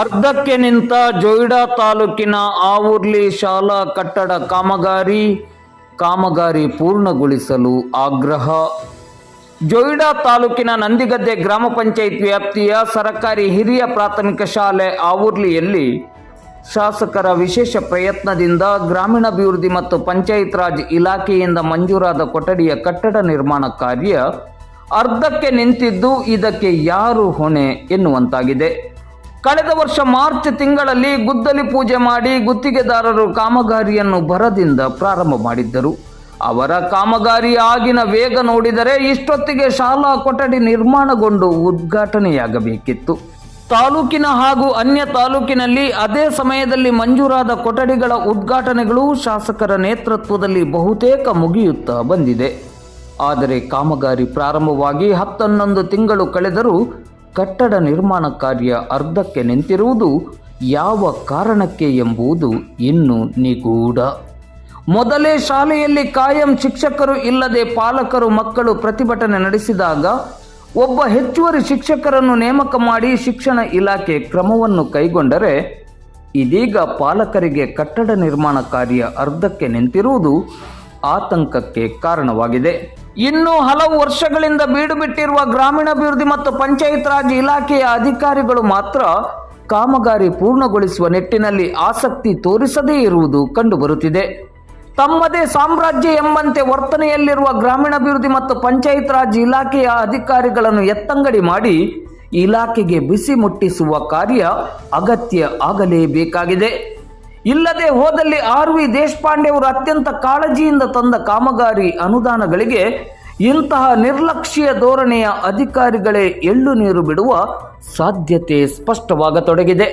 ಅರ್ಧಕ್ಕೆ ನಿಂತ ಜೊಯ್ಡಾ ತಾಲೂಕಿನ ಆವುರ್ಲಿ ಶಾಲಾ ಕಟ್ಟಡ ಕಾಮಗಾರಿ ಕಾಮಗಾರಿ ಪೂರ್ಣಗೊಳಿಸಲು ಆಗ್ರಹ. ಜೊಯ್ಡಾ ತಾಲೂಕಿನ ನಂದಿಗದ್ದೆ ಗ್ರಾಮ ಪಂಚಾಯತ್ ವ್ಯಾಪ್ತಿಯ ಸರಕಾರಿ ಹಿರಿಯ ಪ್ರಾಥಮಿಕ ಶಾಲೆ ಆವುರ್ಲಿಯಲ್ಲಿ ಶಾಸಕರ ವಿಶೇಷ ಪ್ರಯತ್ನದಿಂದ ಗ್ರಾಮೀಣಾಭಿವೃದ್ಧಿ ಮತ್ತು ಪಂಚಾಯತ್ ರಾಜ್ ಇಲಾಖೆಯಿಂದ ಮಂಜೂರಾದ ಕೊಠಡಿಯ ಕಟ್ಟಡ ನಿರ್ಮಾಣ ಕಾರ್ಯ ಅರ್ಧಕ್ಕೆ ನಿಂತಿದ್ದು ಇದಕ್ಕೆ ಯಾರು ಹೊಣೆ ಎನ್ನುವಂತಾಗಿದೆ. ಕಳೆದ ವರ್ಷ ಮಾರ್ಚ್ ತಿಂಗಳಲ್ಲಿ ಗುದ್ದಲಿ ಪೂಜೆ ಮಾಡಿ ಗುತ್ತಿಗೆದಾರರು ಕಾಮಗಾರಿಯನ್ನು ಭರದಿಂದ ಪ್ರಾರಂಭ ಮಾಡಿದ್ದರು. ಅವರ ಕಾಮಗಾರಿ ಆಗಿನ ವೇಗ ನೋಡಿದರೆ ಇಷ್ಟೊತ್ತಿಗೆ ಶಾಲಾ ಕೊಠಡಿ ನಿರ್ಮಾಣಗೊಂಡು ಉದ್ಘಾಟನೆಯಾಗಬೇಕಿತ್ತು. ತಾಲೂಕಿನ ಹಾಗೂ ಅನ್ಯ ತಾಲೂಕಿನಲ್ಲಿ ಅದೇ ಸಮಯದಲ್ಲಿ ಮಂಜೂರಾದ ಕೊಠಡಿಗಳ ಉದ್ಘಾಟನೆಗಳು ಶಾಸಕರ ನೇತೃತ್ವದಲ್ಲಿ ಬಹುತೇಕ ಮುಗಿಯುತ್ತಾ ಬಂದಿದೆ. ಆದರೆ ಕಾಮಗಾರಿ ಪ್ರಾರಂಭವಾಗಿ ಹತ್ತನ್ನೊಂದು ತಿಂಗಳು ಕಳೆದರೂ ಕಟ್ಟಡ ನಿರ್ಮಾಣ ಕಾರ್ಯ ಅರ್ಧಕ್ಕೆ ನಿಂತಿರುವುದು ಯಾವ ಕಾರಣಕ್ಕೆ ಎಂಬುದು ಇನ್ನೂ ನಿಗೂಢ. ಮೊದಲೇ ಶಾಲೆಯಲ್ಲಿ ಕಾಯಂ ಶಿಕ್ಷಕರು ಇಲ್ಲದೆ ಪಾಲಕರು ಮಕ್ಕಳು ಪ್ರತಿಭಟನೆ ನಡೆಸಿದಾಗ ಒಬ್ಬ ಹೆಚ್ಚುವರಿ ಶಿಕ್ಷಕರನ್ನು ನೇಮಕ ಮಾಡಿ ಶಿಕ್ಷಣ ಇಲಾಖೆ ಕ್ರಮವನ್ನು ಕೈಗೊಂಡರೆ ಇದೀಗ ಪಾಲಕರಿಗೆ ಕಟ್ಟಡ ನಿರ್ಮಾಣ ಕಾರ್ಯ ಅರ್ಧಕ್ಕೆ ನಿಂತಿರುವುದು ಆತಂಕಕ್ಕೆ ಕಾರಣವಾಗಿದೆ. ಇನ್ನು ಹಲವು ವರ್ಷಗಳಿಂದ ಬೀಡು ಬಿಟ್ಟಿರುವ ಗ್ರಾಮೀಣಾಭಿವೃದ್ಧಿ ಮತ್ತು ಪಂಚಾಯತ್ ರಾಜ್ ಇಲಾಖೆಯ ಅಧಿಕಾರಿಗಳು ಮಾತ್ರ ಕಾಮಗಾರಿ ಪೂರ್ಣಗೊಳಿಸುವ ನಿಟ್ಟಿನಲ್ಲಿ ಆಸಕ್ತಿ ತೋರಿಸದೇ ಇರುವುದು ಕಂಡುಬರುತ್ತಿದೆ. ತಮ್ಮದೇ ಸಾಮ್ರಾಜ್ಯ ಎಂಬಂತೆ ವರ್ತನೆಯಲ್ಲಿರುವ ಗ್ರಾಮೀಣಾಭಿವೃದ್ಧಿ ಮತ್ತು ಪಂಚಾಯತ್ ರಾಜ್ ಇಲಾಖೆಯ ಅಧಿಕಾರಿಗಳನ್ನು ಎತ್ತಂಗಡಿ ಮಾಡಿ ಇಲಾಖೆಗೆ ಬಿಸಿ ಮುಟ್ಟಿಸುವ ಕಾರ್ಯ ಅಗತ್ಯ ಆಗಲೇಬೇಕಾಗಿದೆ. ಇಲ್ಲದೆ ಹೋದಲ್ಲಿ ಆರ್ ವಿ ದೇಶಪಾಂಡೆ ಅವರು ಅತ್ಯಂತ ಕಾಳಜಿಯಿಂದ ತಂದ ಕಾಮಗಾರಿ ಅನುದಾನಗಳಿಗೆ ಇಂತಹ ನಿರ್ಲಕ್ಷ್ಯ ಧೋರಣೆಯ ಅಧಿಕಾರಿಗಳೇ ಎಳ್ಳು ನೀರು ಬಿಡುವ ಸಾಧ್ಯತೆ ಸ್ಪಷ್ಟವಾಗತೊಡಗಿದೆ.